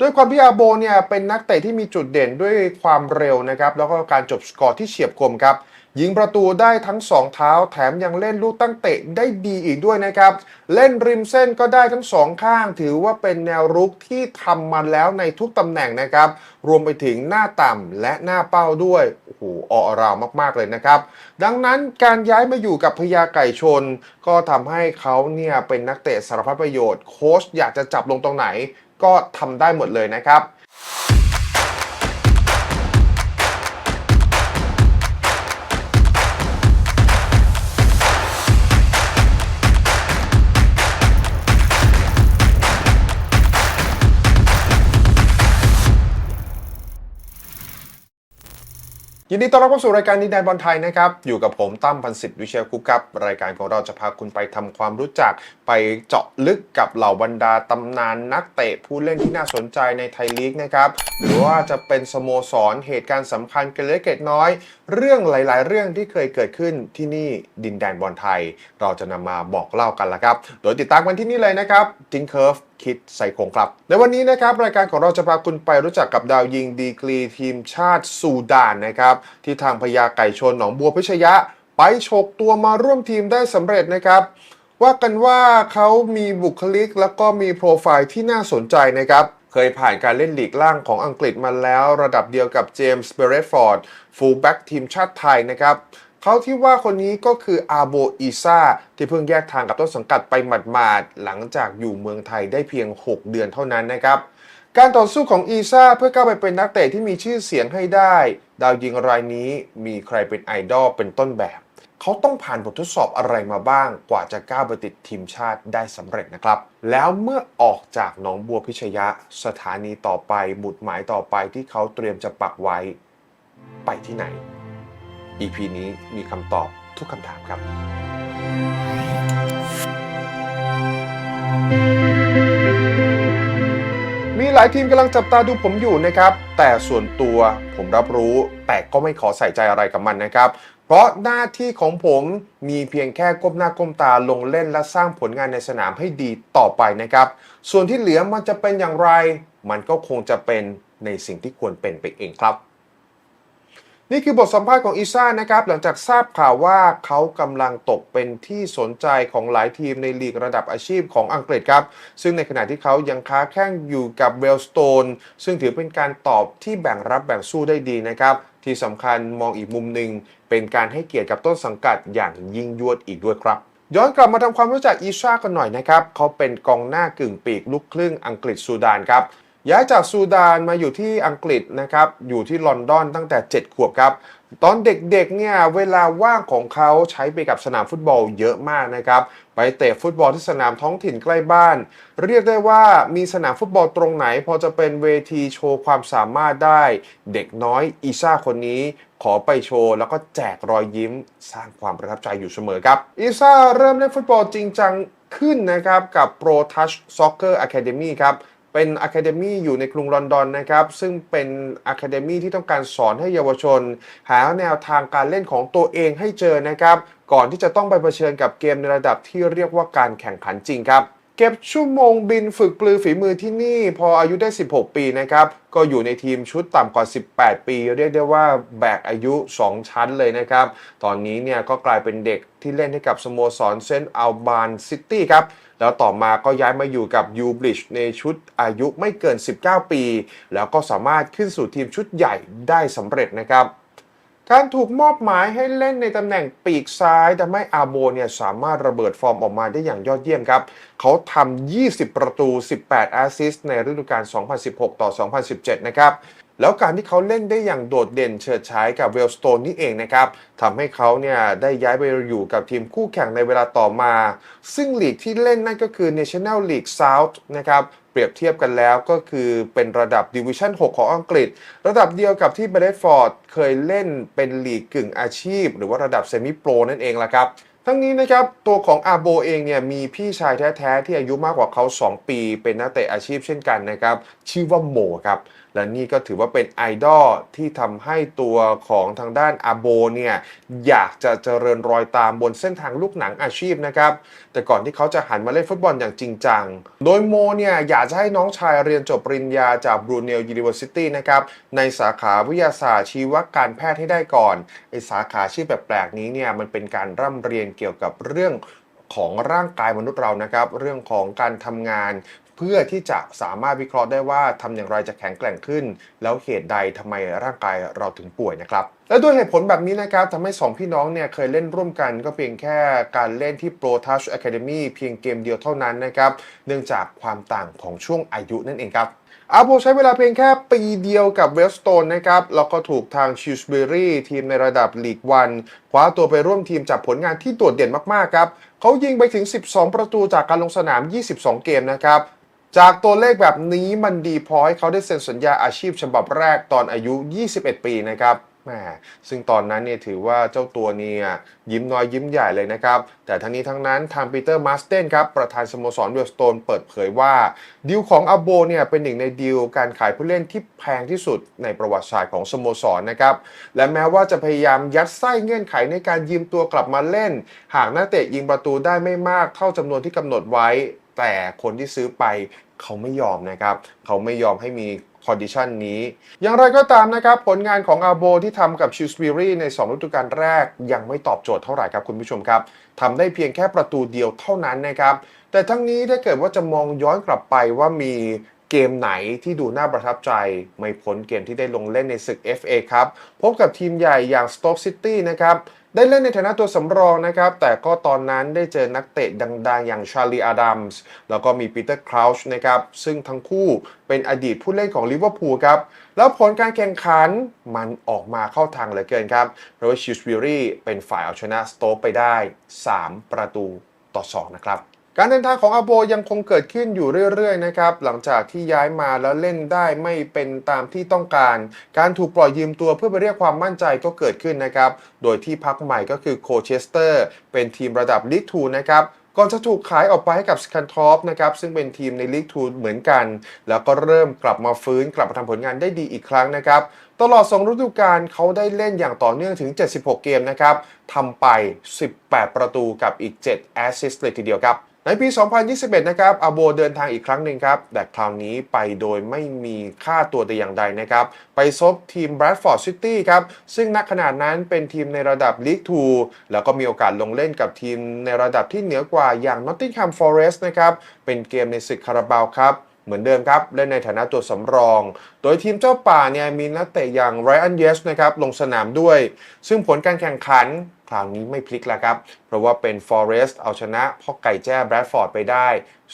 ด้วยความที่อาโบเนี่ยเป็นนักเตะที่มีจุดเด่นด้วยความเร็วนะครับแล้วก็การจบสกอร์ที่เฉียบคมครับยิงประตูได้ทั้งสองเท้าแถมยังเล่นลูกตั้งเตะได้ดีอีกด้วยนะครับ เล่นริมเส้นก็ได้ทั้งสองข้าง ถือว่าเป็นแนวรุกที่ทำมาแล้วในทุกตำแหน่งนะครับ รวมไปถึงหน้าต่ำและหน้าเป้าด้วย โอ้โหออราวมากๆเลยนะครับ ดังนั้นการย้ายมาอยู่กับพญาไก่ชน ก็ทำให้เขาเนี่ยเป็นนักเตะสารพัดประโยชน์ โค้ชอยากจะจับลงตรงไหน ก็ทำได้หมดเลยนะครับ ยินดีต้อนรับเข้าสู่รายการดินแดนบอลไทยนะครับ อยู่กับผมตั้มพันสิทธิ์วิเชียรคุปครับ รายการของเราจะพาคุณไปทำความรู้จัก ไปเจาะลึกกับเหล่าบรรดาตำนานนักเตะผู้เล่นที่น่าสนใจในไทยลีกนะครับ หรือว่าจะเป็นสโมสรเหตุการณ์สำคัญเกล็ดเกล็ดน้อย เรื่องหลาย ๆ เรื่องที่เคยเกิดขึ้นที่นี่ดินแดนบอลไทย เราจะนำมาบอกเล่ากันละครับ โดยติดตามกันที่นี่เลยนะครับจิงเคิร์ฟ คิดใส่โคงครับ ในวันนี้นะครับรายการของเราจะพาคุณไปรู้จักกับดาวยิงดีกรีทีมชาติซูดานนะครับที่ทางพญาไก่ชนหนองบัวพิชยะ ไปฉกตัวมาร่วมทีมได้สำเร็จนะครับว่ากันว่าเขามีบุคลิกแล้วก็มีโปรไฟล์ที่น่าสนใจนะครับเคยผ่านการเล่นลีกล่างของอังกฤษมาแล้ว ระดับเดียวกับเจมส์เบรดฟอร์ดฟูลแบ็กทีมชาติไทยนะครับ เขาที่ว่าคนนี้ก็คืออาโบอีซาที่เพิ่งแยกทางกับต้นสังกัดไปหมาดๆหลังจากอยู่เมืองไทยได้เพียง 6 เดือนเท่านั้นนะครับการต่อสู้ของอีซาเพื่อก้าวไปเป็นนักเตะที่มีชื่อเสียงให้ได้ ดาวยิงรายนี้มีใครเป็นไอดอลเป็นต้นแบบ เขาต้องผ่านบททดสอบอะไรมาบ้าง กว่าจะก้าวไปติดทีมชาติได้สำเร็จนะครับ แล้วเมื่อออกจากหนองบัวพิชยะ สถานีต่อไปบุตรหมายต่อไปที่เขาเตรียมจะปักไว้ ไปที่ไหน EP นี้มีคำตอบทุกคำถามครับ มีหลายทีมกำลังจับตาดูผมอยู่นะครับ แต่ส่วนตัวผมรับรู้แต่ก็ไม่ขอใส่ใจอะไรกับมันนะครับ เพราะหน้าที่ของผมมีเพียงแค่ก้มหน้าก้มตาลงเล่นและสร้างผลงานในสนามให้ดีต่อไปนะครับ ส่วนที่เหลือมันจะเป็นอย่างไร มันก็คงจะเป็นในสิ่งที่ควรเป็นไปเองครับ นี่คือบทสัมภาษณ์ของอีซ่านะครับ หลังจากทราบข่าวว่าเขากำลังตกเป็นที่สนใจของหลายทีมในลีกระดับอาชีพของอังกฤษครับ ซึ่งในขณะที่เขายังค้าแข้งอยู่กับเวลสโตนซึ่งถือเป็นการตอบที่แบ่งรับแบ่งสู้ได้ดีนะครับ ที่สำคัญมองอีกมุมหนึ่งเป็นการให้เกียรติกับต้นสังกัดอย่างยิ่งยวดอีกด้วยครับย้อนกลับมาทำความรู้จักอีซ่ากันหน่อยนะครับ เขาเป็นกองหน้ากึ่งปีกลูกครึ่งอังกฤษซูดานครับ ย้ายจากซูดานมาอยู่ที่อังกฤษนะครับอยู่ที่ลอนดอนตั้งแต่ 7 ขวบครับ ตอนเด็กๆเนี่ยเวลาว่างของเขาใช้ไปกับสนามฟุตบอลเยอะมากนะครับ ไปเตะฟุตบอลที่สนามท้องถิ่นใกล้บ้าน เรียกได้ว่ามีสนามฟุตบอลตรงไหน พอจะเป็นเวทีโชว์ความสามารถได้ เด็กน้อยอีซ่าคนนี้ขอไปโชว์ แล้วก็แจกรอยยิ้มสร้างความประทับใจอยู่เสมอครับ อีซ่าเริ่มเล่นฟุตบอลจริงจังขึ้นนะครับกับ Pro Touch Soccer Academy ครับ เป็นอะคาเดมีอยู่ในกรุงลอนดอนนะครับซึ่งเป็นอะคาเดมีที่ต้องการสอนให้เยาวชน หาแนวทางการเล่นของตัวเองให้เจอนะครับก่อนที่จะต้องไปเผชิญกับเกมในระดับที่เรียกว่าการแข่งขันจริงครับเก็บชั่วโมงบินฝึกปลือฝีมือที่นี่พออายุได้ 16 ปีนะครับ ก็อยู่ในทีมชุดต่ำกว่า 18 ปี เรียกได้ว่าแบกอายุ 2 ชั้นเลยนะครับ ตอนนี้เนี่ยก็กลายเป็นเด็กที่เล่นให้กับสโมสรเซนต์อัลบานซิตี้ครับ แล้วต่อมาก็ย้ายมาอยู่กับยูบลิชในชุดอายุไม่เกิน 19 ปี แล้วก็สามารถขึ้นสู่ทีมชุดใหญ่ได้สำเร็จนะครับการถูกมอบหมายให้เล่นในตำแหน่งปีกซ้ายทำให้อาโบเนี่ยสามารถระเบิดฟอร์มออกมาได้อย่างยอดเยี่ยมครับ เขาทำ 20 ประตู 18 แอสซิสต์ในฤดูกาล 2016 ต่อ 2017 นะครับ แล้วการที่เขาเล่นได้อย่างโดดเด่นเฉิดฉายกับเวลสโตนนี่เองนะครับทำให้เขาเนี่ยได้ย้ายไปอยู่กับทีมคู่แข่งในเวลาต่อมา ซึ่งลีกที่เล่นนั่นก็คือ National League South นะครับเปรียบเทียบกันแล้วก็คือเป็นระดับดิวิชั่น 6 ของอังกฤษ ระดับเดียวกับที่เบรดฟอร์ดเคยเล่นเป็นลีกกึ่งอาชีพ หรือว่าระดับเซมิโปรนั่นเองละครับทั้งนี้นะครับตัวของอาโบเองเนี่ยมีพี่ชายแท้ๆที่อายุมากกว่าเขา 2 ปี เป็นนักเตะอาชีพเช่นกันนะครับชื่อว่าโมครับ และนี่ก็ถือว่าเป็นไอดอลที่ทำให้ตัวของทางด้านอาโบเนี่ยอยากจะเจริญรอยตามบนเส้นทางลูกหนังอาชีพนะครับ แต่ก่อนที่เขาจะหันมาเล่นฟุตบอลอย่างจริงจัง โดยโมเนี่ยอยากจะให้น้องชายเรียนจบปริญญาจากบรูเนลยูนิเวอร์ซิตี้นะครับ ในสาขาวิทยาศาสตร์ชีวการแพทย์ให้ได้ก่อนไอสาขาชื่อแปลกๆนี้เนี่ยมันเป็นการร่ำเรียนเกี่ยวกับเรื่องของร่างกายมนุษย์เรานะครับ เรื่องของการทำงาน เพื่อที่จะสามารถวิเคราะห์ได้ว่าทำอย่างไรจะแข็งแกร่งขึ้น แล้วเหตุใดทำไมร่างกายเราถึงป่วยนะครับและด้วยเหตุผลแบบนี้นะครับทำให้ 2 พี่น้องเนี่ยเคยเล่นร่วมกันก็เพียงแค่การเล่นที่ Pro Touch Academy เพียงเกมเดียวเท่านั้นนะครับ เนื่องจากความต่างของช่วงอายุนั่นเองครับอาโบใช้เวลาเพียงแค่ปีเดียวกับเวลสโตนนะครับ แล้วก็ถูกทางชิวสเบอรี่ทีมในระดับลีกวันคว้าตัวไปร่วมทีมจากผลงานที่โดดเด่นมาก ๆ ครับ เขายิงไปถึง 12 ประตูจากการลงสนาม 22 เกมนะครับ จากตัวเลขแบบนี้มันดีพอให้เขาได้เซ็นสัญญาอาชีพฉบับแรกตอนอายุ 21 ปีนะครับแหมซึ่งตอนนั้นเนี่ยถือว่าเจ้าตัวเนี่ยยิ้มน้อยยิ้มใหญ่เลยนะครับ แต่ทั้งนี้ทั้งนั้นทางปีเตอร์มาสเตนครับประธานสโมสรเวลสโตนเปิดเผยว่าดีลของอาโบเนี่ยเป็นหนึ่งในดีลการขายผู้เล่นที่แพงที่สุดในประวัติศาสตร์ของสโมสรนะครับ และแม้ว่าจะพยายามยัดไส้เงื่อนไขในการยืมตัวกลับมาเล่น หากนักเตะยิงประตูได้ไม่มากเท่าจำนวนที่กำหนดไว้ แต่คนที่ซื้อไปเขาไม่ยอมนะครับ เขาไม่ยอมให้มีคอนดิชันนี้ อย่างไรก็ตามนะครับ ผลงานของอาโบที่ทำกับชิวสบิรีใน 2 ฤดูกาลแรก ยังไม่ตอบโจทย์เท่าไหร่ครับคุณผู้ชมครับทำได้เพียงแค่ประตูเดียวเท่านั้นนะครับ แต่ทั้งนี้ถ้าเกิดว่าจะมองย้อนกลับไปว่ามีเกมไหนที่ดูน่าประทับใจ ไม่พ้นเกมที่ได้ลงเล่นในศึก FA ครับ พบกับทีมใหญ่อย่าง Stoke City นะครับ ได้เล่นในฐานะตัวสำรองนะครับ แต่ก็ตอนนั้นได้เจอนักเตะดังๆ อย่างชาลีอาดัมส์แล้วก็มีปีเตอร์คราวช์นะครับ ซึ่งทั้งคู่เป็นอดีตผู้เล่นของลิเวอร์พูลครับ แล้วผลการแข่งขันมันออกมาเข้าทางเหลือเกินครับ เพราะว่าชิวส์บิรีเป็นฝ่ายเอาชนะสโต๊กไปได้ 3 ประตูต่อ 2 นะครับ การเดินทางของอาโบยังคงเกิดขึ้นอยู่เรื่อยๆนะครับหลังจากที่ย้ายมาแล้วเล่นได้ไม่เป็นตามที่ต้องการ การถูกปล่อยยืมตัวเพื่อไปเรียกความมั่นใจก็เกิดขึ้นนะครับ โดยที่พักใหม่ก็คือโคเชสเตอร์เป็นทีมระดับลีกทูนะครับก่อนจะถูกขายออกไปให้กับสกันทอฟนะครับซึ่งเป็นทีมในลีกทูเหมือนกัน แล้วก็เริ่มกลับมาฟื้นกลับมาทำผลงานได้ดีอีกครั้งนะครับ ตลอด 2 ฤดูกาลเขาได้เล่นอย่างต่อเนื่องถึง 76 เกมนะครับทำไป 18 ประตูกับอีก 7 แอสซิสต์เลยทีเดียวครับ ในปี 2021 นะครับอาโบเดินทางอีกครั้งหนึ่งครับ แต่คราวนี้ไปโดยไม่มีค่าตัวแต่อย่างใดนะครับ ไปซบทีม Bradford City ครับ ซึ่งณขนาดนั้นเป็นทีมในระดับ League 2แล้วก็มีโอกาสลงเล่นกับทีมในระดับที่เหนือกว่าอย่าง Nottingham Forest นะครับ เป็นเกมในศึกคาราบาวครับ เหมือนเดิมครับ เล่นในฐานะตัวสำรอง โดยทีมเจ้าป่าเนี่ยมีนักเตะอย่างไรอันเยสนะครับลงสนามด้วย ซึ่งผลการแข่งขันคราวนี้ไม่พลิกแล้วครับ เพราะว่าเป็น Forest เอาชนะพ่อไก่แจ้แบรดฟอร์ดไปได้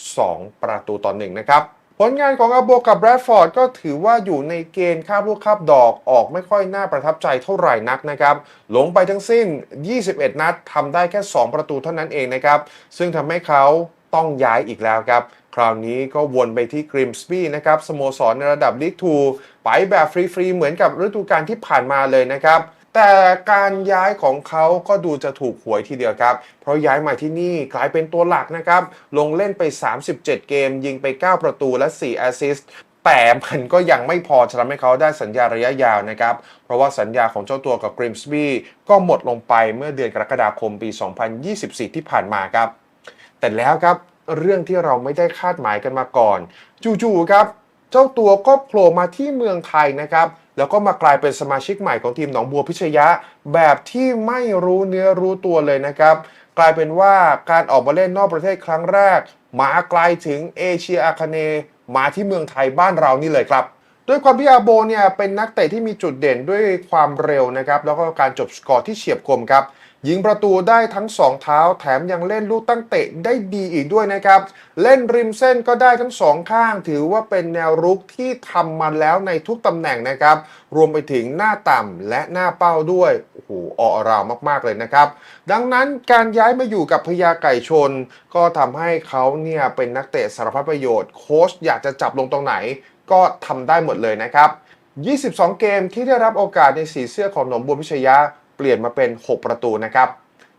2 ประตูต่อหนึ่งนะครับผลงานของอาโบกับแบรดฟอร์ดก็ถือว่าอยู่ในเกณฑ์คาบลูกคาบดอกออกไม่ค่อยน่าประทับใจเท่าไหร่นักนะครับลงไปทั้งสิ้น 21 นัดทำได้แค่ 2 ประตูเท่านั้นเองนะครับ ซึ่งทำให้เขาต้องย้ายอีกแล้วครับ คราวนี้ก็วนไปที่กริมสบีนะครับสโมสรในระดับลีกทูไปแบบฟรี ๆ เหมือนกับฤดูกาลที่ผ่านมาเลยนะครับแต่การย้ายของเขาก็ดูจะถูกหวยทีเดียวครับ เพราะย้ายมาที่นี่กลายเป็นตัวหลักนะครับ ลงเล่นไป 37 เกม ยิงไป 9 ประตูและ 4 แอสซิสต์แต่มันก็ยังไม่พอจะทำให้เขาได้สัญญาระยะยาวนะครับ เพราะว่าสัญญาของเจ้าตัวกับกริมสบีก็หมดลงไปเมื่อเดือนกรกฎาคมปี 2024 ที่ผ่านมาครับ แต่แล้วครับ เรื่องที่เราไม่ได้คาดหมายกันมาก่อน จู่ๆครับ เจ้าตัวก็โผล่มาที่เมืองไทยนะครับ แล้วก็มากลายเป็นสมาชิกใหม่ของทีมหนองบัวพิชยะ แบบที่ไม่รู้เนื้อรู้ตัวเลยนะครับ กลายเป็นว่าการออกมาเล่นนอกประเทศครั้งแรกมาไกลถึงเอเชียอาคเนย์มาที่เมืองไทยบ้านเรานี่เลยครับด้วยความที่อาโบเนี่ยเป็นนักเตะที่มีจุดเด่นด้วยความเร็วนะครับแล้วก็การจบสกอร์ที่เฉียบคมครับ ยิงประตูได้ทั้ง2เท้าแถมยังเล่นลูกตั้งเตะได้ดีอีกด้วยนะครับ เล่นริมเส้นก็ได้ทั้งสองข้าง ถือว่าเป็นแนวรุกที่ทำมาแล้วในทุกตำแหน่งนะครับ รวมไปถึงหน้าต่ำและหน้าเป้าด้วยโอ้โหออราวมากๆเลยนะครับ ดังนั้นการย้ายมาอยู่กับพญาไก่ชน ก็ทำให้เขาเนี่ยเป็นนักเตะสารพัดประโยชน์โค้ชอยากจะจับลงตรงไหน ก็ทำได้หมดเลยนะครับ 22 เกมที่ได้รับโอกาสในสีเสื้อของหนมบัวพิชยะเปลี่ยนมาเป็น 6 ประตูนะครับ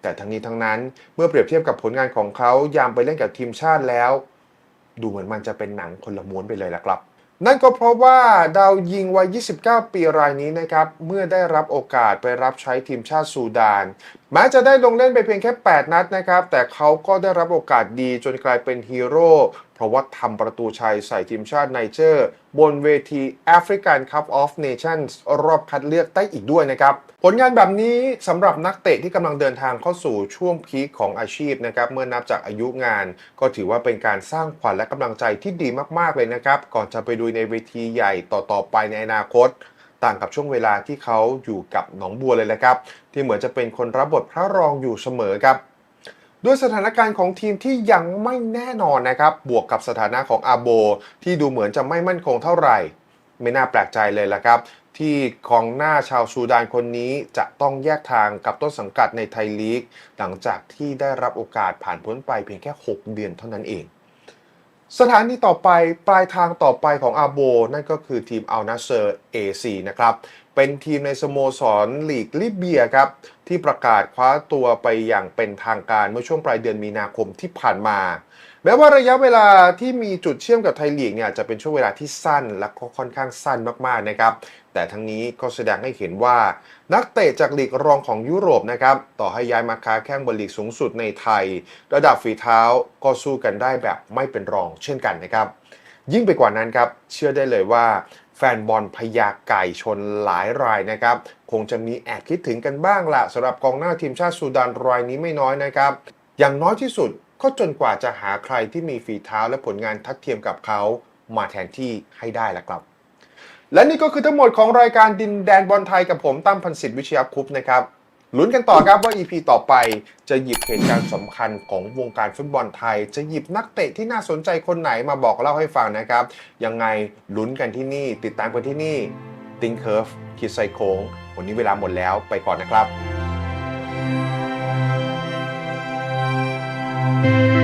แต่ทั้งนี้ทั้งนั้นเมื่อเปรียบเทียบกับผลงานของเขายามไปเล่นกับทีมชาติแล้ว ดูเหมือนมันจะเป็นหนังคนละม้วนไปเลยละครับ นั่นก็เพราะว่าดาวยิงวัย 29 ปีรายนี้นะครับ เมื่อได้รับโอกาสไปรับใช้ทีมชาติซูดานแม้จะได้ลงเล่นไปเพียงแค่ 8 นัดนะครับ แต่เขาก็ได้รับโอกาสดีจนกลายเป็นฮีโร่เพราะว่าทำประตูชัยใส่ทีมชาติไนเจอร์ บนเวที African Cup of Nations รอบคัดเลือกได้อีกด้วยนะครับ ผลงานแบบนี้สำหรับนักเตะที่กำลังเดินทางเข้าสู่ช่วงพีคของอาชีพนะครับ เมื่อนับจากอายุงาน ก็ถือว่าเป็นการสร้างขวัญและกำลังใจที่ดีมากๆเลยนะครับ ก่อนจะไปดูในเวทีใหญ่ต่อๆไปในอนาคตต่างกับช่วงเวลาที่เขาอยู่กับหนองบัวเลยแหละครับ ที่เหมือนจะเป็นคนรับบทพระรองอยู่เสมอครับ ด้วยสถานการณ์ของทีมที่ยังไม่แน่นอนนะครับ บวกกับสถานะของอาโบ ที่ดูเหมือนจะไม่มั่นคงเท่าไหร่ ไม่น่าแปลกใจเลยละครับ ที่กองหน้าชาวซูดานคนนี้จะต้องแยกทางกับต้นสังกัดในไทยลีก หลังจากที่ได้รับโอกาสผ่านพ้นไปเพียงแค่ 6 เดือนเท่านั้นเอง สถานีต่อไปปลายทางต่อไปของอาโบ นั่นก็คือทีมอัลนาเซอร์ AC นะครับเป็นทีมในสโมสรลีกลิเบียครับ ที่ประกาศคว้าตัวไปอย่างเป็นทางการเมื่อช่วงปลายเดือนมีนาคมที่ผ่านมาแม้ว่าระยะเวลาที่มีจุดเชื่อมกับไทยลีกเนี่ยจะเป็นช่วงเวลาที่สั้นและก็ค่อนข้างสั้นมากๆนะครับ แต่ทั้งนี้ก็แสดงให้เห็นว่า นักเตะจากลีกรองของยุโรปนะครับ ต่อให้ย้ายมาค้าแข้งบนลีกสูงสุดในไทย ระดับฝีเท้าก็สู้กันได้แบบไม่เป็นรองเช่นกันนะครับ ยิ่งไปกว่านั้นครับ เชื่อได้เลยว่าแฟนบอลพยาไก่ชนหลายรายนะครับ คงจะมีแอบคิดถึงกันบ้างละสำหรับกองหน้าทีมชาติซูดานรายนี้ไม่น้อยนะครับ อย่างน้อยที่สุดก็จนกว่าจะหาใครที่มีฝีเท้าและผลงานทัดเทียมกับเขามาแทนที่ให้ได้ละครับ และนี่ก็คือทั้งหมดของรายการดินแดนบอลไทยกับผมตั้มพันศิษฐ์วิชยาคุปต์นะครับลุ้นกันต่อครับว่า EP ต่อไปจะหยิบเหตุการณ์สำคัญของวงการฟุตบอลไทย จะหยิบนักเตะที่น่าสนใจคนไหนมาบอกเล่าให้ฟังนะครับ ยังไงลุ้นกันที่นี่ ติดตามกันที่นี่ติงเคิร์ฟคิดไซโค้งวันนี้เวลาหมดแล้วไปก่อนนะครับ